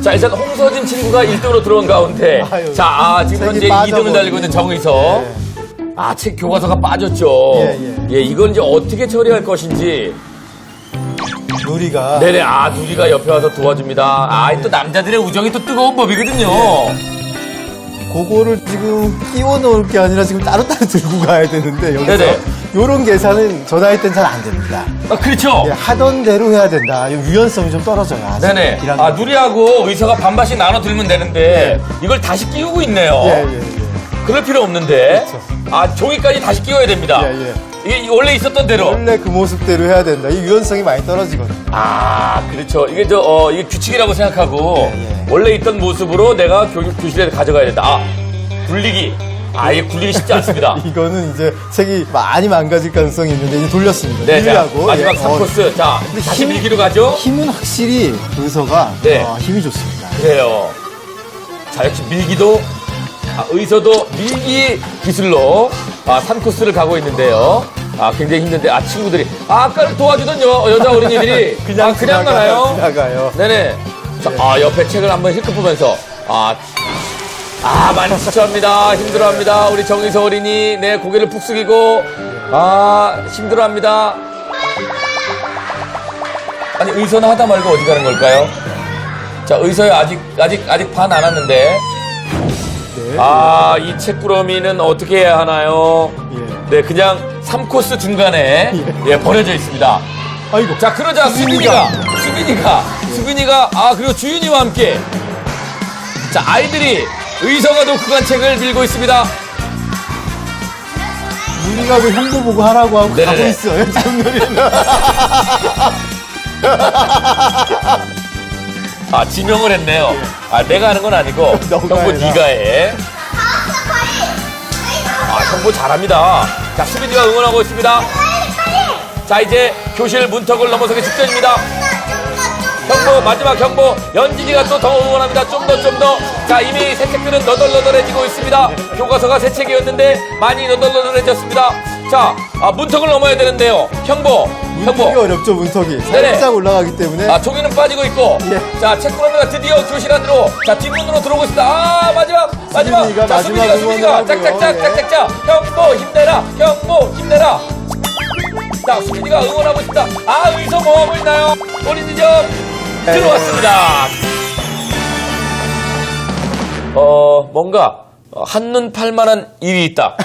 자, 일단 홍서진 친구가 1등으로 들어온 가운데. 아유, 자, 아, 지금 현재 책이 2등을 달리고 있는 정의서. 아, 책 교과서가 빠졌죠. 예, 예. 이건 이제 어떻게 처리할 것인지. 누리가 네네, 아, 누리가 옆에 와서 도와줍니다. 아, 또 남자들의 우정이 또 뜨거운 법이거든요. 그거를 지금 끼워 넣을 게 아니라 지금 따로따로 들고 가야 되는데 여기서 네네. 요런 계산은 저 나이 땐 잘 안 됩니다. 아, 그렇죠. 예, 하던 대로 해야 된다. 이 유연성이 좀 떨어져요. 아직. 네네. 일학년. 아, 누리하고 의서가 반반씩 나눠 들면 되는데, 이걸 다시 끼우고 있네요. 예, 예, 예. 그럴 필요 없는데. 그렇죠. 아, 종이까지 다시 끼워야 됩니다. 예, 예. 이게 원래 있었던 대로. 원래 그 모습대로 해야 된다. 이 유연성이 많이 떨어지거든요. 아, 그렇죠. 이게 저, 어, 이게 규칙이라고 생각하고, 예, 예. 원래 있던 모습으로 내가 교, 교실에 가져가야 된다. 아, 굴리기. 아, 이게 굴리기 쉽지 않습니다. 이거는 이제 책이 많이 망가질 가능성이 있는데 이제 돌렸습니다. 네, 자, 누리하고 마지막 예, 3코스. 자, 다시 힘- 밀기로 가죠? 힘은 확실히 의서가 네. 어, 힘이 좋습니다. 그래요. 자, 역시 밀기도, 아, 의서도 밀기 기술로, 아, 3코스를 가고 있는데요. 아, 굉장히 힘든데, 아, 친구들이, 아, 아까 도와주던 여, 여자 어린이들이, 아, 그냥 지나가요, 가나요? 지나가요. 네네. 자, 아, 옆에 책을 한번 힐끗 보면서, 아, 아, 많이 지쳐합니다. 힘들어합니다. 우리 정의서 어린이, 네, 고개를 푹 숙이고, 아, 힘들어합니다. 아니, 의서는 하다 말고 어디 가는 걸까요? 자, 의서에 아직, 아직, 아직 반 안 왔는데. 네. 아, 이 책꾸러미는 어떻게 해야 하나요? 예. 네, 그냥 3코스 중간에, 예, 버려져 있습니다. 아이고. 자, 그러자 수빈이가, 수빈이가, 수빈이가, 아, 그리고 주윤이와 함께. 자, 아이들이 의서가 독후간 책을 밀고 있습니다. 누리가 그 형도 보고 하라고 하고 네네네. 가고 있어요. 누리는. 아, 지명을 했네요. 아, 내가 하는 건 아니고, 너가 형부 해라. 네가 해. 아, 형부 잘합니다. 자, 수빈이가 응원하고 있습니다. 자, 이제 교실 문턱을 넘어서기 직전입니다. 경보, 마지막 경보, 연진이가 또 더 응원합니다. 좀 더, 좀 더. 자, 이미 새 책들은 너덜너덜해지고 있습니다. 교과서가 새 책이었는데 많이 너덜너덜해졌습니다. 자, 아, 문턱을 넘어야 되는데요. 형보, 문턱이 형보. 어렵죠, 문턱이. 네네. 살짝 올라가기 때문에. 아, 종이는 빠지고 있고. 예. 자, 책구러미가 드디어 교실 안으로. 자, 뒷문으로 들어오고 있습니다. 아, 마지막, 마지막. 수빈이가 자, 마지막 수빈이가, 수빈이가. 응원을 짝짝짝, 하고요. 예. 짝짝짝. 형모, 힘내라. 형모, 힘내라. 자, 수빈이가 응원하고 있습니다. 아, 의서 뭐 하고 있나요? 어린이점 네. 들어왔습니다. 어, 뭔가. 어, 한눈 팔만한 일이 있다.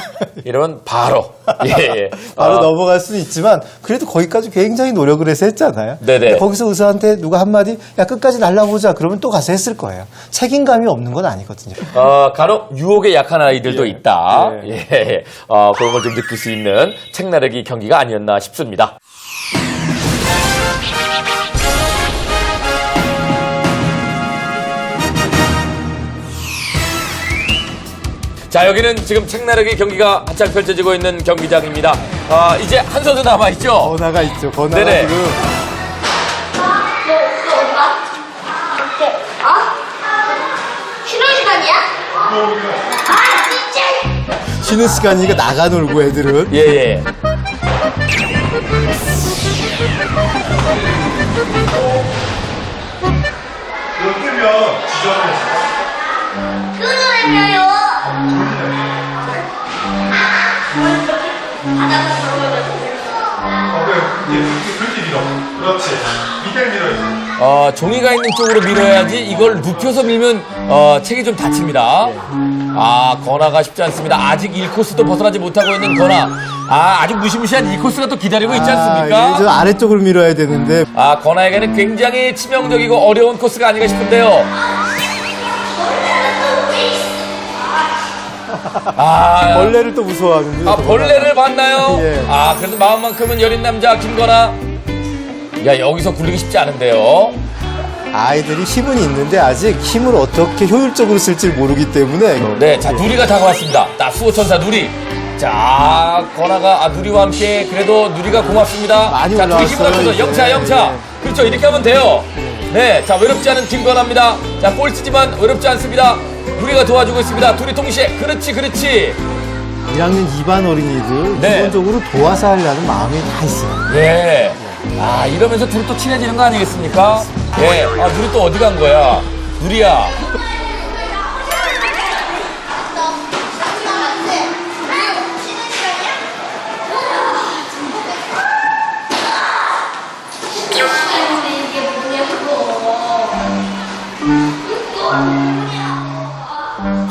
이러면 바로. 예, 예. 바로 어, 넘어갈 수는 있지만 그래도 거기까지 굉장히 노력을 해서 했잖아요. 네네. 거기서 의사한테 누가 한마디 야 끝까지 날라보자 그러면 또 가서 했을 거예요. 책임감이 없는 건 아니거든요. 어, 간혹 유혹에 약한 아이들도 예. 있다. 예. 예. 어, 그런 걸 좀 느낄 수 있는 책 나르기 경기가 아니었나 싶습니다. 자, 여기는 지금 책 나르기 경기가 한창 펼쳐지고 있는 경기장입니다. 아, 이제 한 선수 남아 있죠? 번화가 있죠. 번화가 네네. 지금 어? 쉬는 시간이야? 아 진짜 쉬는 시간이니까 나가 놀고 애들은 예, 예. 어, 종이가 있는 쪽으로 밀어야지 이걸 눕혀서 밀면 어, 책이 좀 다칩니다. 아, 건아가 쉽지 않습니다. 아직 1코스도 벗어나지 못하고 있는 건아. 아, 아주 무시무시한 2코스가 또 기다리고 있지 아, 이게 않습니까? 저 아래쪽으로 밀어야 되는데 아, 건아에게는 굉장히 치명적이고 어려운 코스가 아닌가 싶은데요. 아, 벌레를 또 무서워하는군요. 아, 벌레를 봤나요? 예. 아, 그래도 마음만큼은 여린 남자 김건아. 야, 여기서 굴리기 쉽지 않은데요. 아이들이 힘은 있는데 아직 힘을 어떻게 효율적으로 쓸지 모르기 때문에 네, 자, 누리가 다가왔습니다. 나 수호천사 누리. 자, 건아가 아, 누리와 함께 그래도 누리가 고맙습니다. 많이 자, 둘이 힘을 올라왔어요, 이제. 영차, 영차. 네. 그렇죠, 이렇게 하면 돼요. 네, 자, 외롭지 않은 김건아입니다. 자, 꼴찌지만 외롭지 않습니다. 누리가 도와주고 있습니다. 둘이 동시에. 그렇지, 그렇지. 1학년 2반 어린이들 네. 기본적으로 도와서 하려는 마음이 다 있어요. 예. 아, 이러면서 둘이 또 친해지는 거 아니겠습니까? 예. 아, 둘이 또 어디 간 거야? 누리야.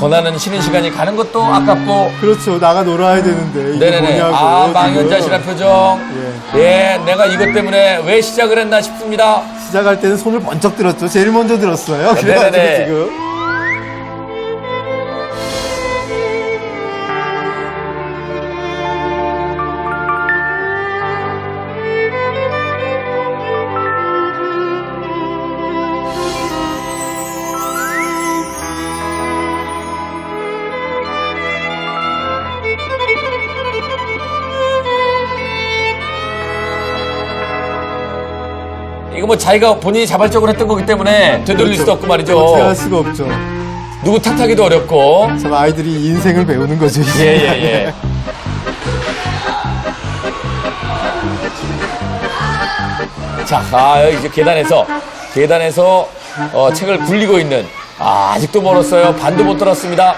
권하는 쉬는 시간이 가는 것도 아깝고 그렇죠. 나가 놀아야 되는데 이게 네네네. 뭐냐고. 아. 망연자실한 표정. 예, 내가 이것 때문에 왜 시작을 했나 싶습니다. 시작할 때는 손을 번쩍 들었죠. 제일 먼저 들었어요. 그래가지고 네네네. 지금. 이거 뭐 자기가 본인이 자발적으로 했던 거기 때문에 되돌릴 수도 없고 말이죠. 어떻게 할 수가 없죠. 누구 탓하기도 어렵고. 참 아이들이 인생을 배우는 거죠. 예, 이제. 예, 예. 자, 아, 여기 이제 계단에서, 계단에서, 어, 책을 굴리고 있는, 아, 아직도 멀었어요. 반도 못 들었습니다.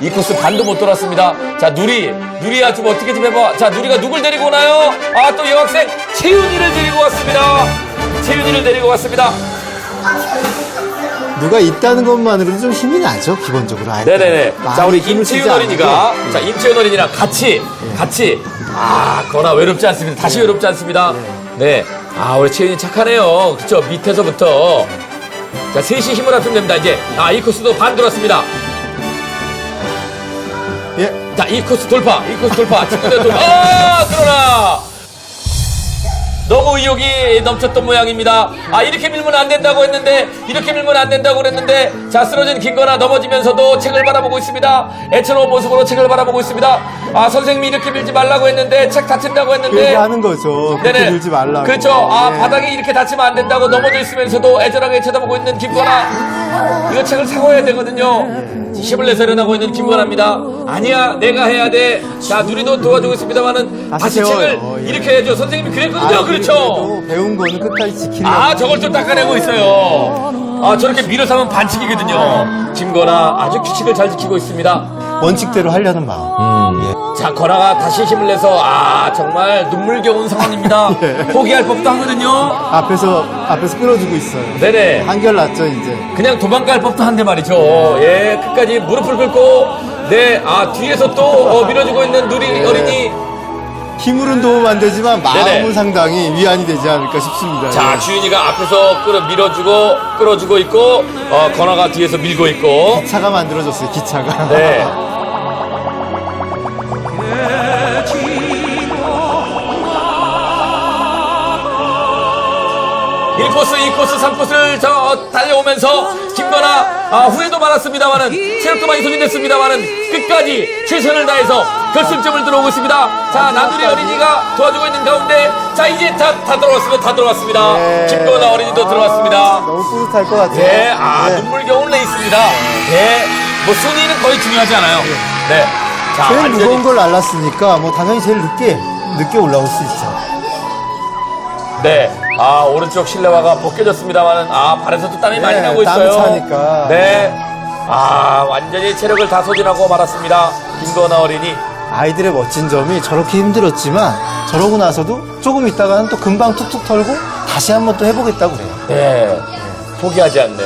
이 코스 반도 못 돌았습니다. 자, 누리. 누리야, 좀 어떻게 좀 해봐. 자, 누리가 누굴 데리고 오나요? 아, 또 여학생 채윤이를 데리고 왔습니다. 채윤이를 데리고 왔습니다. 누가 있다는 것만으로도 좀 힘이 나죠. 기본적으로. 아이들. 네네네. 자, 우리 임채윤 어린이가. 자, 임채윤 어린이랑 같이, 같이, 아, 거나 외롭지 않습니다. 다시 외롭지 않습니다. 네. 아, 우리 채윤이 착하네요. 그쵸? 밑에서부터. 자, 셋이 힘을 합치면 됩니다. 이제, 아, 이 코스도 반 돌았습니다. 예. 자, 이 코스 돌파, 이 코스 돌파. 친구들 돌파. 아, 그러나! 너무 의욕이 넘쳤던 모양입니다. 아, 이렇게 밀면 안 된다고 했는데, 이렇게 밀면 안 된다고 그랬는데, 자, 쓰러진 김거나 넘어지면서도 책을 바라보고 있습니다. 애처로운 모습으로 책을 바라보고 있습니다. 아, 선생님이 이렇게 밀지 말라고 했는데, 책 다친다고 했는데. 얘기하는 거죠. 그렇게 밀지 말라고. 그렇죠. 아, 예. 바닥에 이렇게 다치면 안 된다고 넘어져 있으면서도 애절하게 쳐다보고 있는 김건아. 이거 책을 사고해야 되거든요. 힘을 내서 일어나고 있는 김건아입니다. 아니야, 내가 해야 돼. 자, 누리도 도와주고 있습니다만은 다시 다시 책을 세워요. 예. 이렇게 해야죠. 선생님이 그랬거든요. 아, 그렇죠. 그래도 배운 거는 끝까지 지키려고. 아, 저걸 또 닦아내고 있어요. 아, 저렇게 밀어서 하면 반칙이거든요. 김건아 아주 규칙을 잘 지키고 있습니다. 원칙대로 하려는 마음. 예. 자, 건아가 다시 힘을 내서 아, 정말 눈물겨운 상황입니다. 예. 포기할 법도 하거든요. 앞에서 앞에서 끌어주고 있어요. 네네. 한결 났죠 이제. 그냥 도망갈 법도 한데 말이죠. 예, 끝까지 무릎을 꿇고, 네, 아, 뒤에서 또 어, 밀어주고 있는 누리 어린이. 힘으로는 도움 안 되지만 마음은 네네. 상당히 위안이 되지 않을까 싶습니다. 자, 예. 주인이가 앞에서 끌어 밀어주고, 끌어주고 있고, 어, 건아가 뒤에서 밀고 있고. 기차가 만들어졌어요. 기차가. 네. 일코스이코스삼코스를 저 달려오면서 김건아 아, 후회도 많았습니다만은 체력도 많이 소진됐습니다만은 끝까지 최선을 다해서 결승점을 들어오고 있습니다. 자 나누리 어린이가 도와주고 있는 가운데 자 이제 다, 다 들어왔습니다. 다 들어왔습니다. 네. 김건아 어린이도 들어왔습니다. 너무 뿌듯할 것 같아요. 네, 아 네. 눈물겨운 레이스입니다. 네, 뭐 순위는 거의 중요하지 않아요. 네, 자 제일 완전히 무거운 걸 날랐으니까 뭐 당연히 제일 늦게 늦게 올라올 수 있죠. 네. 아, 오른쪽 실내화가 벗겨졌습니다만은, 아, 발에서도 땀이 많이 네, 나고 땀이 있어요. 차니까. 네. 아, 완전히 체력을 다 소진하고 말았습니다. 김건아 어린이. 아이들의 멋진 점이 저렇게 힘들었지만 저러고 나서도 조금 있다가는 또 금방 툭툭 털고 다시 한번 또 해보겠다고 그래요. 네. 포기하지 않는.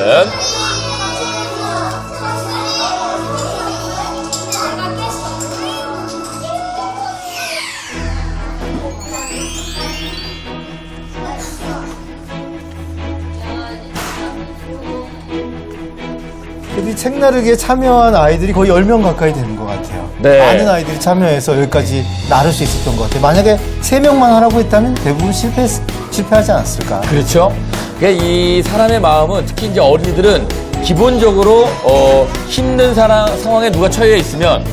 이 책나르기에 참여한 아이들이 거의 10명 가까이 되는 것 같아요. 네. 많은 아이들이 참여해서 여기까지 나를 수 있었던 것 같아요. 만약에 3명만 하라고 했다면 대부분 실패, 실패하지 않았을까. 그렇죠. 그러니까 이 사람의 마음은 특히 이제 어린이들은 기본적으로 어, 힘든 사람, 상황에 누가 처해 있으면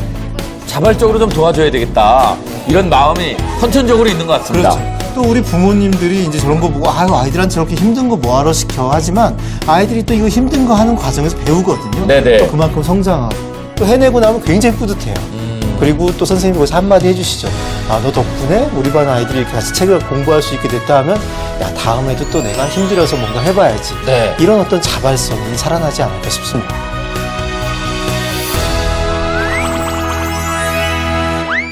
자발적으로 좀 도와줘야 되겠다. 이런 마음이 선천적으로 있는 것 같습니다. 그렇죠. 또 우리 부모님들이 이제 저런 거 보고 아유 아이들한테 저렇게 힘든 거 뭐하러 시켜 하지만 아이들이 또 이거 힘든 거 하는 과정에서 배우거든요. 네네. 또 그만큼 성장하고 또 해내고 나면 굉장히 뿌듯해요. 음. 그리고 또 선생님이 거기서 한마디 해주시죠. 아 너 덕분에 우리 반 아이들이 이렇게 같이 책을 공부할 수 있게 됐다 하면 야 다음에도 또 내가 힘들어서 뭔가 해봐야지. 네. 이런 어떤 자발성이 살아나지 않을까 싶습니다.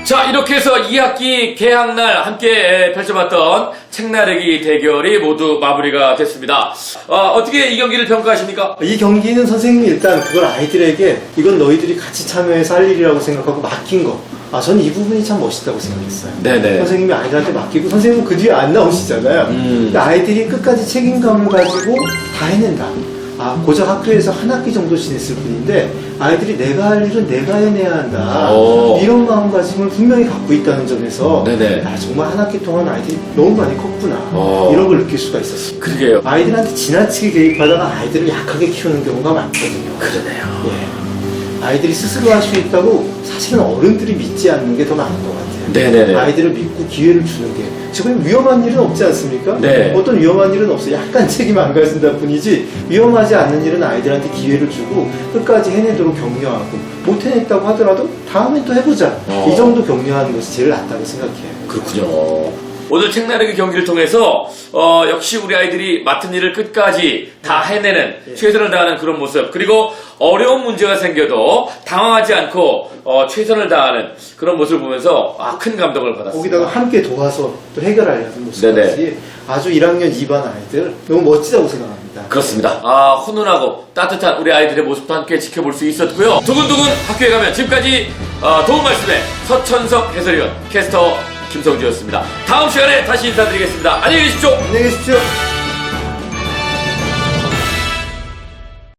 자, 이렇게 해서 2학기 개학날 함께 펼쳐봤던 책나르기 대결이 모두 마무리가 됐습니다. 어, 떻게이 경기를 평가하십니까? 이 경기는 선생님이 일단 그걸 아이들에게 이건 너희들이 같이 참여해서 할 일이라고 생각하고 맡긴 거. 아, 저는 이 부분이 참 멋있다고 생각했어요. 네네. 선생님이 아이들한테 맡기고 선생님은 그 뒤에 안 나오시잖아요. 음. 근데 아이들이 끝까지 책임감을 가지고 다 해낸다. 아, 고작 학교에서 한 학기 정도 지냈을 뿐인데 아이들이 내가 할 일은 내가 해내야 한다. 오. 이런 마음가짐을 분명히 갖고 있다는 점에서 네네. 아, 정말 한 학기 동안 아이들이 너무 많이 컸구나. 오. 이런 걸 느낄 수가 있었어요. 그러게요. 아이들한테 지나치게 개입하다가 아이들을 약하게 키우는 경우가 많거든요. 그러네요. 예. 아이들이 스스로 할 수 있다고 사실은 어른들이 믿지 않는 게 더 많은 것 같아요. 네네네. 아이들을 믿고 기회를 주는 게 지금 위험한 일은 없지 않습니까? 네. 어떤 위험한 일은 없어요. 약간 책임 안 가진다 뿐이지 위험하지 않는 일은 아이들한테 기회를 주고 끝까지 해내도록 격려하고 못 해냈다고 하더라도 다음엔 또 해보자. 어. 이 정도 격려하는 것이 제일 낫다고 생각해요. 그렇군요. 오늘 책나르기 경기를 통해서 어, 역시 우리 아이들이 맡은 일을 끝까지 다 해내는 최선을 다하는 그런 모습 그리고 어려운 문제가 생겨도 당황하지 않고 어, 최선을 다하는 그런 모습을 보면서 아, 큰 감동을 받았습니다. 거기다가 함께 도와서 또 해결하려는. 모습까지 아주 1학년 2반 아이들 너무 멋지다고 생각합니다. 그렇습니다. 아, 훈훈하고 따뜻한 우리 아이들의 모습도 함께 지켜볼 수 있었고요. 두근두근 학교에 가면 지금까지 어, 도움 말씀에 서천석 해설위원 캐스터 김성주였습니다. 다음 시간에 다시 인사드리겠습니다. 안녕히 계십시오. 안녕히 계십시오.